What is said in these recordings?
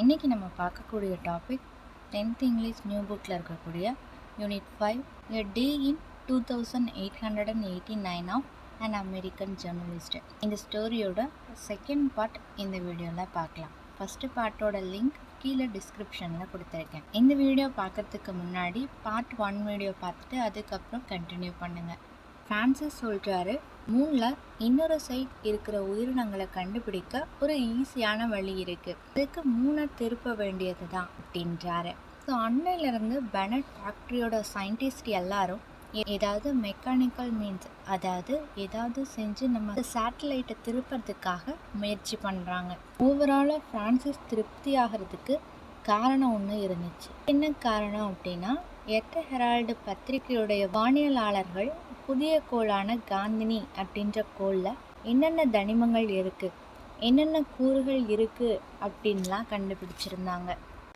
இன்றைக்கி நம்ம பார்க்கக்கூடிய டாபிக் டென்த் இங்கிலீஷ் நியூ புக்கில் இருக்கக்கூடிய unit five a day in two thousand eight hundred and eighty nine of and American journalist இந்த ஸ்டோரியோட செகண்ட் பார்ட் இந்த வீடியோவில் பார்க்கலாம். ஃபஸ்ட்டு பார்ட்டோட லிங்க் கீழே டிஸ்கிரிப்ஷனில் கொடுத்துருக்கேன். இந்த வீடியோ பார்க்கறதுக்கு முன்னாடி பார்ட் ஒன் வீடியோ பார்த்துட்டு அதுக்கப்புறம் கண்டினியூ பண்ணுங்கள் ஃப்ரான்சிஸ் சொல்கிறாரு மூணில் இன்னொரு சைட் இருக்கிற உயிரினங்களை கண்டுபிடிக்க ஒரு ஈஸியான வழி இருக்குது இதுக்கு மூணை திருப்ப வேண்டியது தான் அப்படின்றாரு. ஸோ அன்னையிலேருந்து பெனட் ஃபேக்ட்ரியோட சயின்டிஸ்ட் எல்லாரும் ஏதாவது மெக்கானிக்கல் மீன்ஸ் அதாவது ஏதாவது செஞ்சு நம்ம சேட்டலைட்டை திருப்பறதுக்காக முயற்சி பண்ணுறாங்க ஓவராலாக ஃப்ரான்சிஸ் திருப்தி ஆகிறதுக்கு காரணம் ஒன்று இருந்துச்சு. என்ன காரணம் அப்படின்னா எட்ட ஹெரால்டு பத்திரிகையுடைய வானியலாளர்கள் புதிய கோளான காந்தினி அப்படின்ற கோளில் என்னென்ன தனிமங்கள் இருக்குது என்னென்ன கூறுகள் இருக்குது அப்படின்லாம் கண்டுபிடிச்சிருந்தாங்க.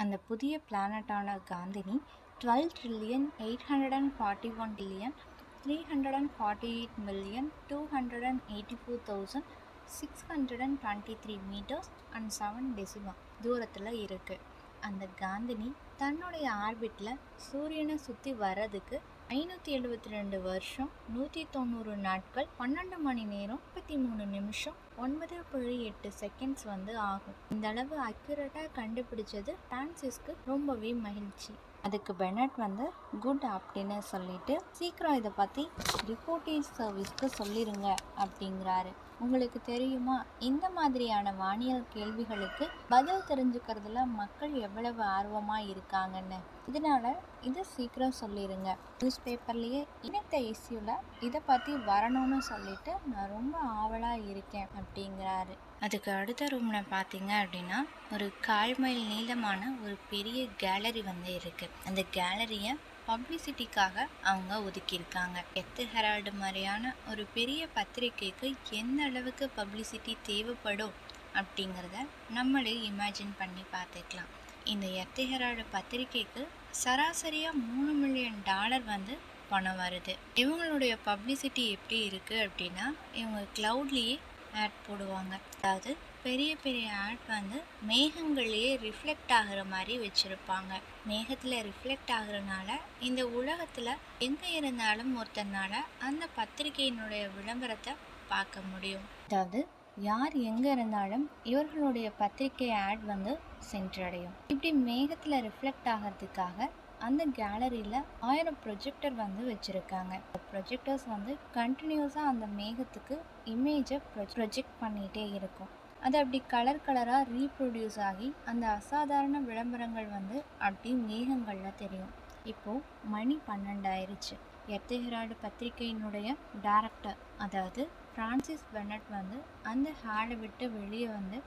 அந்த புதிய பிளானட்டான Gandini twelve trillion eight hundred and forty one billion three hundred and forty eight million two hundred and eighty four thousand six hundred and twenty three metres and seven decimal தூரத்தில் இருக்குது அந்த காந்தினி தன்னுடைய ஆர்பிட்டில் சூரியனை சுற்றி வர்றதுக்கு ஐநூற்றி எழுபத்தி ரெண்டு வருஷம் நூற்றி தொண்ணூறு நாட்கள் பன்னெண்டு மணி நேரம் முப்பத்தி மூணு நிமிஷம் ஒன்பது புள்ளி எட்டு செகண்ட்ஸ் வந்து ஆகும். இந்த அளவு அக்யூரேட்டாக கண்டுபிடிச்சது பிரான்சிஸ்க்கு ரொம்பவே மகிழ்ச்சி. அதுக்கு பெனட் வந்து குட் அப்படின்னு சொல்லிட்டு சீக்கிரம் இதை பற்றி ரிப்போர்ட்டிங் சர்வீஸ்க்கு சொல்லிடுங்க அப்படிங்கிறாரு. உங்களுக்கு தெரியுமா இந்த மாதிரியான வானியல் கேள்விகளுக்கு பதில் தெரிஞ்சுக்கிறதுல மக்கள் எவ்வளவு ஆர்வமாக இருக்காங்கன்னு. இதனால இதை சீக்கிரம் சொல்லிடுங்க நியூஸ் பேப்பர்லேயே இன்னத்த இஷ்யூவில் இதை பற்றி வரணும்னு சொல்லிட்டு நான் ரொம்ப ஆவலாக இருக்கேன். அப்படிங்கிறாரு. அதுக்கு அடுத்த ரூமில் பார்த்தீங்க அப்படின்னா ஒரு கால் மைல் நீளமான ஒரு பெரிய கேலரி வந்து இருக்குது அந்த கேலரியை பப்ளிசிட்டிக்காக அவங்க ஒதுக்கியிருக்காங்க. எத்து ஹெரால்டு மாதிரியான ஒரு பெரிய பத்திரிக்கைக்கு எந்த அளவுக்கு பப்ளிசிட்டி தேவைப்படும் அப்படிங்கிறத நம்மளே இமேஜின் பண்ணி பார்த்துக்கலாம். இந்த எத்து ஹெரால்டு பத்திரிக்கைக்கு சராசரியாக மூணு மில்லியன் டாலர் வந்து பணம் வருது. இவங்களுடைய பப்ளிசிட்டி எப்படி இருக்குது அப்படின்னா இவங்க க்ளவுட்லேயே ஆட் போடுவாங்க. அதாவது பெரிய பெரிய ஆட் வந்து மேகங்கள்லேயே ரிஃப்ளெக்ட் ஆகுற மாதிரி வச்சுருப்பாங்க. மேகத்தில் ரிஃப்ளெக்ட் ஆகுறனால இந்த உலகத்தில் எங்கே இருந்தாலும் ஒருத்தனால அந்த பத்திரிகையினுடைய விளம்பரத்தை பார்க்க முடியும். அதாவது யார் எங்கே இருந்தாலும் இவர்களுடைய பத்திரிகை ஆட் வந்து சென்றடையும். இப்படி மேகத்தில் ரிஃப்ளெக்ட் ஆகிறதுக்காக அந்த கேலரியில் ஆயிரம் ப்ரொஜெக்டர் வந்து வச்சுருக்காங்க. ப்ரொஜெக்டர்ஸ் வந்து கண்டினியூஸாக அந்த மேகத்துக்கு இமேஜை ப்ரொஜெக்ட் பண்ணிகிட்டே இருக்கும். அது அப்படி கலர் கலராக ரீப்ரொடியூஸ் ஆகி அந்த அசாதாரண விளம்பரங்கள் வந்து அப்படி மேகங்களில் தெரியும். இப்போது மணி பன்னெண்டாயிருச்சு. எத்தஹெராடு பத்திரிகையினுடைய டேரக்டர் அதாவது ஃப்ரான்சிஸ் பெனட் வந்து அந்த ஹாலை விட்டு வெளியே வந்து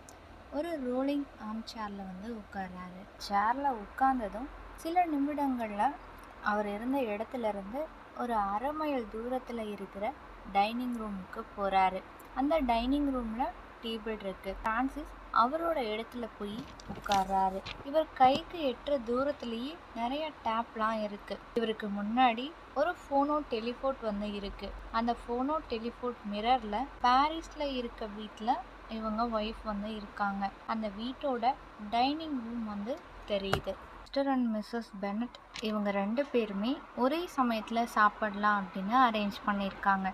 ஒரு ரோலிங் ஆம் சேரில் வந்து உட்கார்றாரு. சேரில் உட்கார்ந்ததும் சில நிமிடங்களில் அவர் இருந்த இடத்துலேருந்து ஒரு அரை மைல் தூரத்தில் இருக்கிற டைனிங் ரூமுக்கு போகிறாரு அந்த டைனிங் ரூமில் டேபிள் இருக்கு. ஃப்ரான்சிஸ் அவரோட இடத்துல போய் உட்கார்றாரு. இவர் கைக்கு எட்டுற தூரத்துலேயே நிறைய டேப்லாம் இருக்குது இவருக்கு முன்னாடி ஒரு ஃபோனோ டெலிஃபோட் வந்து இருக்கு. அந்த ஃபோனோ டெலிஃபோட் மிரரில் பாரிஸில் இருக்க வீட்டில் இவங்க ஒய்ஃப் வந்து இருக்காங்க. அந்த வீட்டோட டைனிங் ரூம் வந்து தெரியுது. மிஸ்டர் அண்ட் மிஸ்ஸஸ் பெனட் இவங்க ரெண்டு பேருமே ஒரே சமயத்தில் சாப்பிடலாம் அப்படின்னு அரேஞ்ச் பண்ணியிருக்காங்க.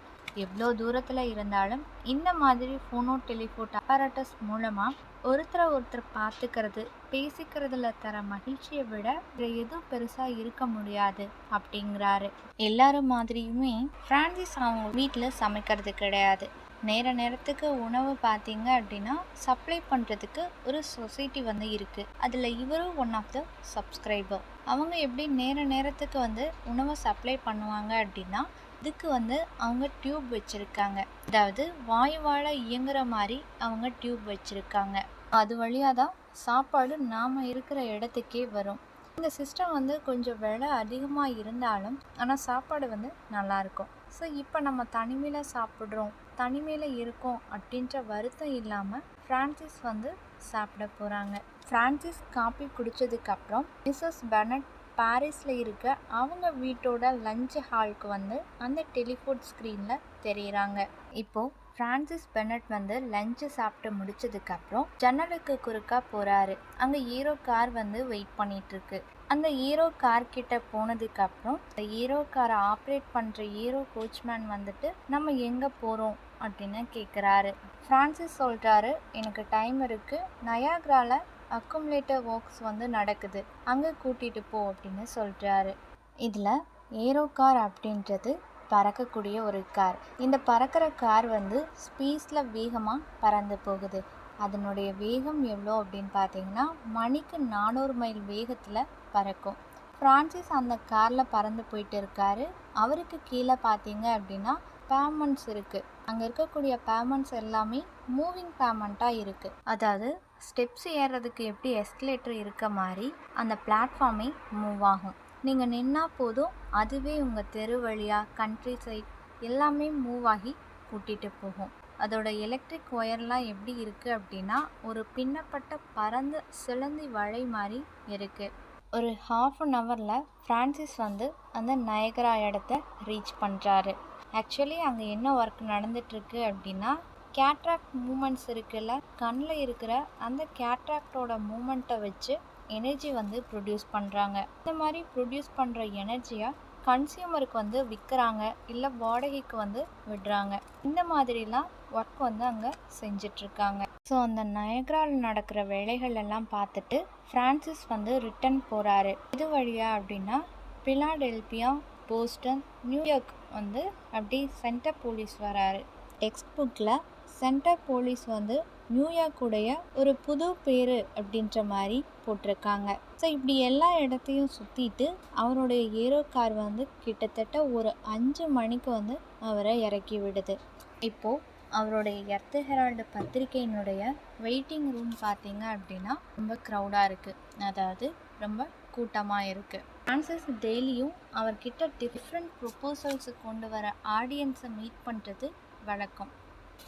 எவ்வளோ தூரத்தில் இருந்தாலும் இந்த மாதிரி ஃபோனோ டெலிஃபோட் அப்பaratus மூலமாக ஒருத்தரை ஒருத்தர் பார்த்துக்கிறது பேசிக்கிறதுல தர மகிழ்ச்சியை விட வேற எதுவும் பெருசாக இருக்க முடியாது அப்படிங்கிறாரு. எல்லாரும் மாதிரியுமே ஃப்ரான்சிஸ் அவங்க வீட்டில் சமைக்கிறது கிடையாது. நேர நேரத்துக்கு உணவு பார்த்தீங்க அப்படின்னா சப்ளை பண்ணுறதுக்கு ஒரு சொசைட்டி வந்து இருக்குது அதில் இவரும் ஒன் ஆஃப் த சப்ஸ்கிரைபர் அவங்க எப்படி நேர நேரத்துக்கு வந்து உணவை சப்ளை பண்ணுவாங்க அப்படின்னா இதுக்கு வந்து அவங்க டியூப் வச்சுருக்காங்க. அதாவது வாயுவால் இயங்குற மாதிரி அவங்க டியூப் வச்சுருக்காங்க. அது வழியாக தான் சாப்பாடு நாம் இருக்கிற இடத்துக்கே வரும். இந்த சிஸ்டம் வந்து கொஞ்சம் விலை அதிகமாக இருந்தாலும் ஆனால் சாப்பாடு வந்து நல்லாயிருக்கும் ஸோ இப்போ நம்ம தனிமையில் சாப்பிட்றோம் தனிமையில் இருக்கோம் அப்படின்ற வருத்தம் இல்லாமல் ஃப்ரான்சிஸ் வந்து சாப்பிட போகிறாங்க ஃப்ரான்சிஸ் காப்பி குடித்ததுக்கப்புறம் மிஸ்ஸஸ் பெனட் பாரிஸில் இருக்க அவங்க வீட்டோட லஞ்ச் ஹாலுக்கு வந்து அந்த டெலிஃபோன் ஸ்க்ரீனில் தெரியுறாங்க. இப்போது ஃப்ரான்சிஸ் பெனட் வந்து லஞ்சு சாப்பிட்டு முடிச்சதுக்கப்புறம் ஜன்னலுக்கு குறுக்கா போகிறாரு அங்கே ஹீரோ கார் வந்து வெயிட் பண்ணிகிட்ருக்கு அந்த ஹீரோ கார் கிட்ட போனதுக்கப்புறம் அந்த ஹீரோ காரை ஆப்ரேட் பண்ணுற ஹீரோ கோச்மேன் வந்துட்டு நம்ம எங்கே போகிறோம் அப்படின்னு கேட்குறாரு ஃப்ரான்சிஸ் சொல்கிறாரு எனக்கு டைம் இருக்குது நயாக்ரால அக்குமுலேட்டர் ஒர்க்ஸ் வந்து நடக்குது. அங்கே கூட்டிகிட்டு போ அப்படின்னு சொல்கிறாரு இதில் ஏரோ கார் அப்படின்றது பறக்கக்கூடிய ஒரு கார். இந்த பறக்கிற கார் வந்து ஸ்பீஸில் வேகமாக பறந்து போகுது. அதனுடைய வேகம் எவ்வளோ அப்படின்னு பார்த்தீங்கன்னா மணிக்கு நானூறு மைல் வேகத்தில் பறக்கும். ஃப்ரான்சிஸ் அந்த காரில் பறந்து போயிட்டு இருக்காரு அவருக்கு கீழே பார்த்தீங்க அப்படின்னா பேமெண்ட்ஸ் இருக்குது அங்கே இருக்கக்கூடிய பேமெண்ட்ஸ் எல்லாமே மூவிங் பேமெண்ட்டாக இருக்குது அதாவது ஸ்டெப்ஸ் ஏறுறதுக்கு எப்படி எஸ்கலேட்டர் இருக்க மாதிரி அந்த பிளாட்ஃபார்மே மூவ் ஆகும். நீங்கள் நின்னா போதும் அதுவே உங்கள் தெரு வழியாக கண்ட்ரி சைட் எல்லாமே மூவ் ஆகி கூட்டிகிட்டு போகும். அதோட எலக்ட்ரிக் ஒயர்லாம் எப்படி இருக்குது அப்படின்னா ஒரு பின்னப்பட்ட பறந்த சிலந்தி வழை மாதிரி இருக்குது ஒரு ஹாஃப் அன் ஹவரில் ஃப்ரான்சிஸ் வந்து அந்த நயகரா இடத்த ரீச் பண்ணுறாரு ஆக்சுவலி அங்கே என்ன ஒர்க் நடந்துட்டுருக்கு அப்படின்னா கேட்ராக்ட் மூமெண்ட்ஸ் இருக்குல்ல கண்ணில் இருக்கிற அந்த கேட்ராக்டோட மூமெண்ட்டை வச்சு எனர்ஜி வந்து ப்ரொடியூஸ் பண்ணுறாங்க இந்த மாதிரி ப்ரொடியூஸ் பண்ணுற எனர்ஜியை கன்சியூமருக்கு வந்து விற்கிறாங்க இல்லை வாடகைக்கு வந்து விடுறாங்க. இந்த மாதிரிலாம் ஒர்க் வந்து அங்கே செஞ்சிட்ருக்காங்க ஸோ அந்த நயக்ராவில் நடக்கிற வேலைகள் எல்லாம் பார்த்துட்டு ஃப்ரான்சிஸ் வந்து ரிட்டன் போகிறாரு இது வழியா அப்படின்னா பிலாடெல்பியா போஸ்டன் நியூயார்க் வந்து அப்படி சென்டர் போலீஸ் வராரு. டெக்ஸ்ட் புக்கில் சென்டர் போலீஸ் வந்து நியூயார்க்குடைய ஒரு புது பேர் அப்படின்ற மாதிரி போட்டிருக்காங்க. ஸோ இப்படி எல்லா இடத்தையும் சுற்றிட்டு அவருடைய ஏரோ கார் வந்து கிட்டத்தட்ட ஒரு அஞ்சு மணிக்கு வந்து அவரை இறக்கி விடுது. இப்போது அவருடைய எர்த்து ஹெரால்டு பத்திரிகையினுடைய வெயிட்டிங் ரூம் பார்த்தீங்க அப்படின்னா ரொம்ப க்ரௌடாக இருக்குது அதாவது ரொம்ப கூட்டமாக இருக்குது ஃப்ரான்சிஸ் டெய்லியும் அவர்கிட்ட டிஃப்ரெண்ட் ப்ரொப்போசல்ஸு கொண்டு வர ஆடியன்ஸை மீட் பண்ணுறது வழக்கம்.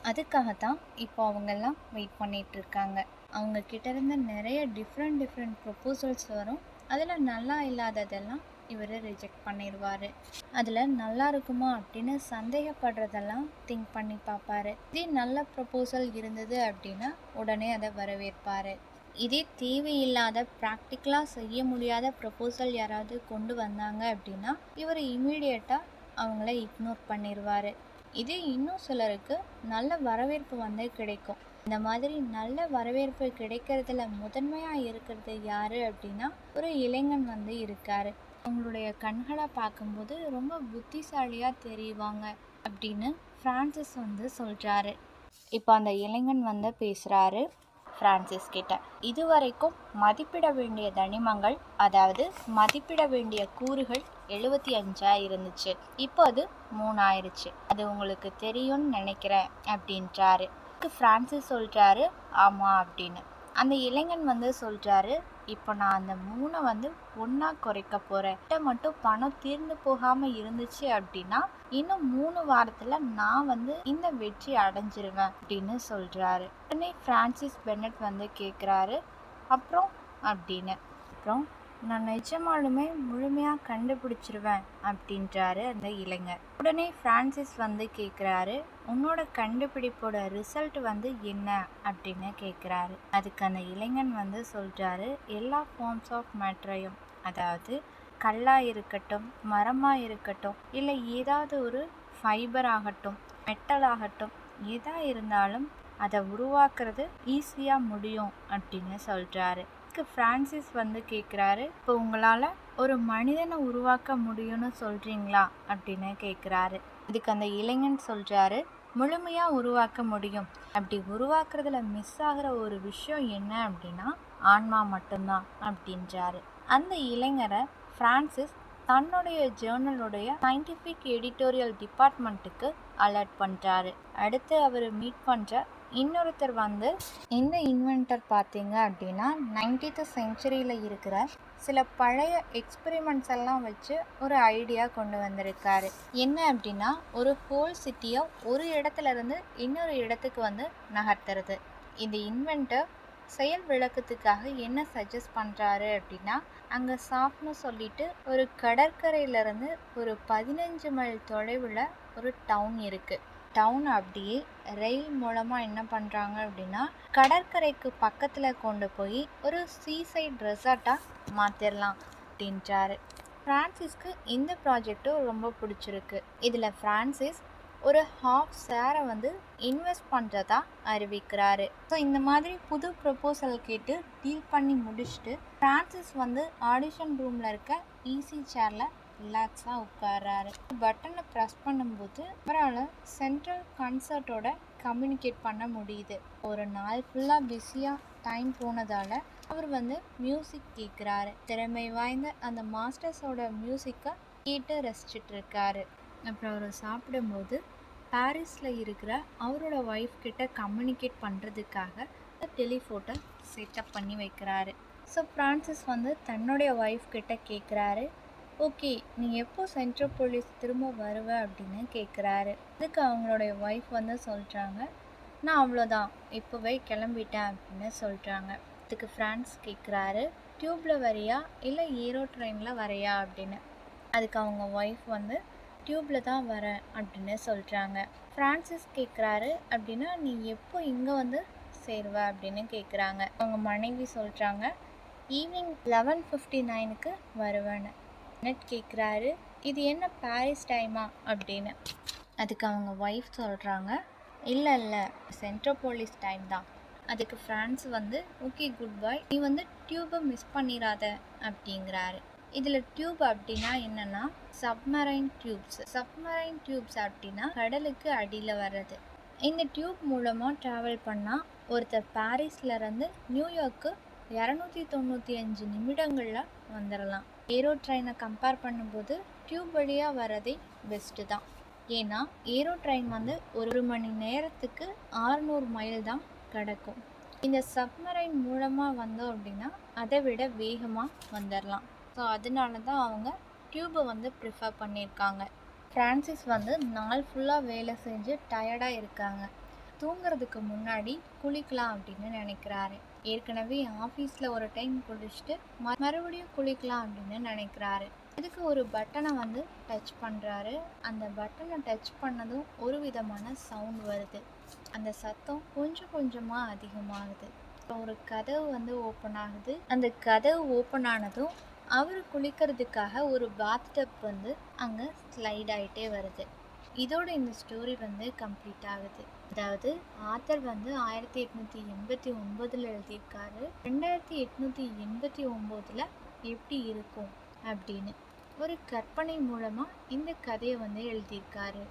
அதுக்காக தான் இப்போ அவங்கெல்லாம் வெயிட் பண்ணிகிட்ருக்காங்க அவங்க கிட்டேருந்து நிறைய டிஃப்ரெண்ட் டிஃப்ரெண்ட் ப்ரொப்போசல்ஸ் வரும். அதில் நல்லா இல்லாததெல்லாம் இவர் ரிஜெக்ட் பண்ணிடுவார் அதில் நல்லா இருக்குமா அப்படின்னு சந்தேகப்படுறதெல்லாம் திங்க் பண்ணி பார்ப்பாரு. இதே நல்ல ப்ரப்போசல் இருந்தது அப்படின்னா உடனே அதை வரவேற்பார். இதே தேவையில்லாத ப்ராக்டிக்கலாக செய்ய முடியாத ப்ரப்போசல் யாராவது கொண்டு வந்தாங்க அப்படின்னா இவர் இமீடியட்டாக அவங்கள இக்னோர் பண்ணிடுவார் இதே இன்னும் சிலருக்கு நல்ல வரவேற்பு வந்து கிடைக்கும். இந்த மாதிரி நல்ல வரவேற்பு கிடைக்கிறதுல முதன்மையாக இருக்கிறது யார் அப்படின்னா ஒரு இளைஞன் வந்து இருக்கார். அவங்களுடைய கண்களை பார்க்கும்போது ரொம்ப புத்திசாலியாக தெரிவாங்க அப்படின்னு ஃப்ரான்சிஸ் வந்து சொல்கிறாரு இப்போ அந்த இளைஞன் வந்து பேசுகிறாரு ஃப்ரான்சிஸ் கிட்ட. இதுவரைக்கும் மதிப்பிட வேண்டிய தனிமங்கள் அதாவது மதிப்பிட வேண்டிய கூறுகள் எழுபத்தி அஞ்சா இருந்துச்சு. இப்போ அது மூணாயிருச்சு. அது உங்களுக்கு தெரியும்னு நினைக்கிறேன் அப்படின்றாரு. ஃப்ரான்சிஸ் சொல்கிறாரு ஆமாம் அப்படின்னு. அந்த இளைஞன் வந்து சொல்கிறாரு இப்போ நான் அந்த மூணை வந்து ஒன்றா குறைக்க போகிறேன் கிட்ட மட்டும் பணம் தீர்ந்து போகாமல் இருந்துச்சு அப்படின்னா இன்னும் மூணு வாரத்தில் நான் வந்து இந்த வெற்றி அடைஞ்சிருவேன் அப்படின்னு சொல்கிறாரு உடனே ஃப்ரான்சிஸ் பென்னட் வந்து கேட்குறாரு அப்புறம் அப்படின்னு. அப்புறம் நான் நிஜமாலுமே முழுமையாக கண்டுபிடிச்சிருவேன் அப்படின்றாரு அந்த இளைஞர். உடனே ஃப்ரான்சிஸ் வந்து கேட்குறாரு உன்னோட கண்டுபிடிப்போட ரிசல்ட் வந்து என்ன? அப்படின்னு கேட்குறாரு அதுக்கு அந்த இளைஞன் வந்து சொல்கிறாரு எல்லா ஃபார்ம்ஸ் ஆஃப் மேட்ரையும் அதாவது கல்லாக இருக்கட்டும் மரமாக இருக்கட்டும் இல்லை ஏதாவது ஒரு ஃபைபர் ஆகட்டும் மெட்டல் ஆகட்டும் எதாக இருந்தாலும் அதை உருவாக்குறது ஈஸியாக முடியும் அப்படின்னு சொல்கிறாரு அதுக்கு ஃப்ரான்சிஸ் வந்து கேட்குறாரு இப்போ உங்களால் ஒரு மனிதனை உருவாக்க முடியும்னு சொல்கிறீங்களா அப்படின்னு கேட்குறாரு இதுக்கு அந்த இளைஞன் சொல்கிறாரு முழுமையாக உருவாக்க முடியும். அப்படி உருவாக்குறதுல மிஸ் ஆகிற ஒரு விஷயம் என்ன அப்படின்னா ஆன்மா மட்டும்தான் அப்படின்றாரு. அந்த இளைஞரை ஃப்ரான்சிஸ் தன்னுடைய ஜேர்னலுடைய சயின்டிஃபிக் எடிட்டோரியல் டிபார்ட்மெண்ட்டுக்கு அலர்ட் பண்ணுறாரு அடுத்து அவர் மீட் பண்ணுற இன்னொருத்தர் வந்து இந்த இன்வென்டர் பார்த்தீங்க அப்படின்னா நைன்டீன்த் செஞ்சுரியில் இருக்கிற சில பழைய எக்ஸ்பெரிமெண்ட்ஸ் எல்லாம் வச்சு ஒரு ஐடியா கொண்டு வந்திருக்காரு. என்ன அப்படின்னா ஒரு ஹோல் சிட்டியை ஒரு இடத்துல இருந்து இன்னொரு இடத்துக்கு வந்து நகர்த்துறது. இந்த இன்வென்டர் செயல் விளக்கத்துக்காக என்ன சஜஸ்ட் பண்ணுறாரு அப்படின்னா அங்கே சாப்னு சொல்லிட்டு ஒரு கடற்கரையிலேருந்து ஒரு பதினஞ்சு மைல் தொலைவில் ஒரு டவுன் இருக்குது டவுன் அப்படியே ரயில் மூலமாக என்ன பண்ணுறாங்க அப்படின்னா கடற்கரைக்கு பக்கத்தில் கொண்டு போய் ஒரு சீசைட் ரெசார்ட்டாக மாற்றிடலாம் அப்படின்றாரு. ஃப்ரான்சிஸ்க்கு இந்த ப்ராஜெக்ட்டும் ரொம்ப பிடிச்சிருக்கு. இதில் ஃப்ரான்சிஸ் ஒரு ஹாஃப் ஷேரை வந்து இன்வெஸ்ட் பண்ணுறதா அறிவிக்கிறாரு. ஸோ இந்த மாதிரி புது ப்ரப்போசல் கேட்டு டீல் பண்ணி முடிச்சுட்டு ஃப்ரான்சிஸ் வந்து ஆடிஷன் ரூமில் இருக்க ஈஸி சேரில் ரிலாக்ஸாக உட்கார்றாரு. பட்டனை ப்ரெஸ் பண்ணும்போது அவரால் சென்ட்ரல் கன்சர்ட்டோட கம்யூனிகேட் பண்ண முடியுது. ஒரு நாள் ஃபுல்லாக பிஸியாக டைம் போனதால் அவர் வந்து மியூசிக் கேட்குறாரு திறமை வாய்ந்த அந்த மாஸ்டர்ஸோட மியூசிக்கை கேட்டு ரசிச்சிட்டு இருக்காரு. அப்புறம் அவர் சாப்பிடும்போது பாரிஸில் இருக்கிற அவரோட ஒய்ஃப் கிட்ட கம்யூனிகேட் பண்ணுறதுக்காக டெலிஃபோட்டை செட்டப் பண்ணி வைக்கிறாரு. ஸோ ஃப்ரான்சிஸ் வந்து தன்னுடைய ஒய்ஃப் கிட்ட கேட்குறாரு ஓகே நீ எப்போ சென்ட்ரல் போலீஸ் திரும்ப வருவ அப்படின்னு கேட்குறாரு அதுக்கு அவங்களுடைய ஒய்ஃப் வந்து சொல்கிறாங்க நான் அவ்வளோதான் இப்போவே கிளம்பிட்டேன் அப்படின்னு சொல்கிறாங்க இதுக்கு ஃப்ரான்ஸ் கேட்குறாரு டியூப்பில் வரையா? இல்லை ஹீரோ ட்ரெயினில் வரையா? அப்படின்னு. அதுக்கு அவங்க ஒய்ஃப் வந்து டியூப்பில் தான் வரேன் அப்படின்னு சொல்கிறாங்க ஃப்ரான்சிஸ் கேட்குறாரு அப்படின்னா நீ எப்போ இங்கே வந்து சேருவ? அப்படின்னு கேட்குறாங்க அவங்க மனைவி சொல்கிறாங்க ஈவினிங் லெவன் ஃபிஃப்டி நைனுக்கு வருவேன்னு. நெட் கேட்குறாரு இது என்ன பாரிஸ் டைமா அப்படின்னு. அதுக்கு அவங்க ஒய்ஃப் சொல்கிறாங்க இல்லை இல்லை. சென்ட்ரோபோலிஸ் டைம் தான். அதுக்கு ஃப்ரான்ஸ் வந்து ஓகே குட் பாய் நீ வந்து டியூப்பை மிஸ் பண்ணிடாத அப்படிங்கிறாரு. இதில் டியூப் அப்படின்னா என்னென்னா சப்மரைன் டியூப்ஸ் சப்மரைன் டியூப்ஸ் அப்படின்னா கடலுக்கு அடியில் வர்றது. இந்த டியூப் மூலமாக ட்ராவல் பண்ணால் ஒருத்தர் பாரிஸ்லேருந்து நியூயார்க்கு இரநூத்தி தொண்ணூற்றி அஞ்சு நிமிடங்களில் வந்துடலாம் ஏரோ ட்ரெயினை கம்பேர் பண்ணும்போது டியூப் வழியாக வரதே பெஸ்ட்டு தான். ஏன்னா ஏரோ ட்ரெயின் வந்து ஒரு மணி நேரத்துக்கு ஆறுநூறு மைல் தான் கிடக்கும். இந்த சப்மரைன் மூலமாக வந்தோம் அப்படின்னா அதை விட வேகமாக வந்துடலாம் ஸோ அதனால தான் அவங்க டியூபை வந்து ப்ரிஃபர் பண்ணியிருக்காங்க. ஃப்ரான்சிஸ் வந்து நாள் ஃபுல்லாக வேலை செஞ்சு டயர்டாக இருக்காங்க. தூங்குறதுக்கு முன்னாடி குளிக்கலாம் அப்படின்னு நினைக்கிறாரு. ஏற்கனவே ஆஃபீஸில் ஒரு டைம் குளிச்சுட்டு ம மறுபடியும் குளிக்கலாம் அப்படின்னு நினைக்கிறாரு. இதுக்கு ஒரு பட்டனை வந்து டச் பண்ணுறாரு அந்த பட்டனை டச் பண்ணதும் ஒரு விதமான சவுண்ட் வருது. அந்த சத்தம் கொஞ்சம் கொஞ்சமாக அதிகமாகுது. ஒரு கதவு வந்து ஓப்பன் ஆகுது. அந்த கதவு ஓப்பன் ஆனதும் அவர் குளிக்கிறதுக்காக ஒரு பாத் டப் வந்து அங்கே ஸ்லைட் ஆகிட்டே வருது. இதோட இந்த ஸ்டோரி வந்து கம்ப்ளீட் ஆகுது. அதாவது ஆத்தர் வந்து ஆயிரத்தி எட்நூற்றி எண்பத்தி ஒம்போதில் எழுதியிருக்காரு. ரெண்டாயிரத்தி எட்நூற்றி எண்பத்தி ஒம்போதில் எப்படி இருக்கும் அப்படின்னு. ஒரு கற்பனை மூலமாக இந்த கதையை வந்து எழுதியிருக்காரு.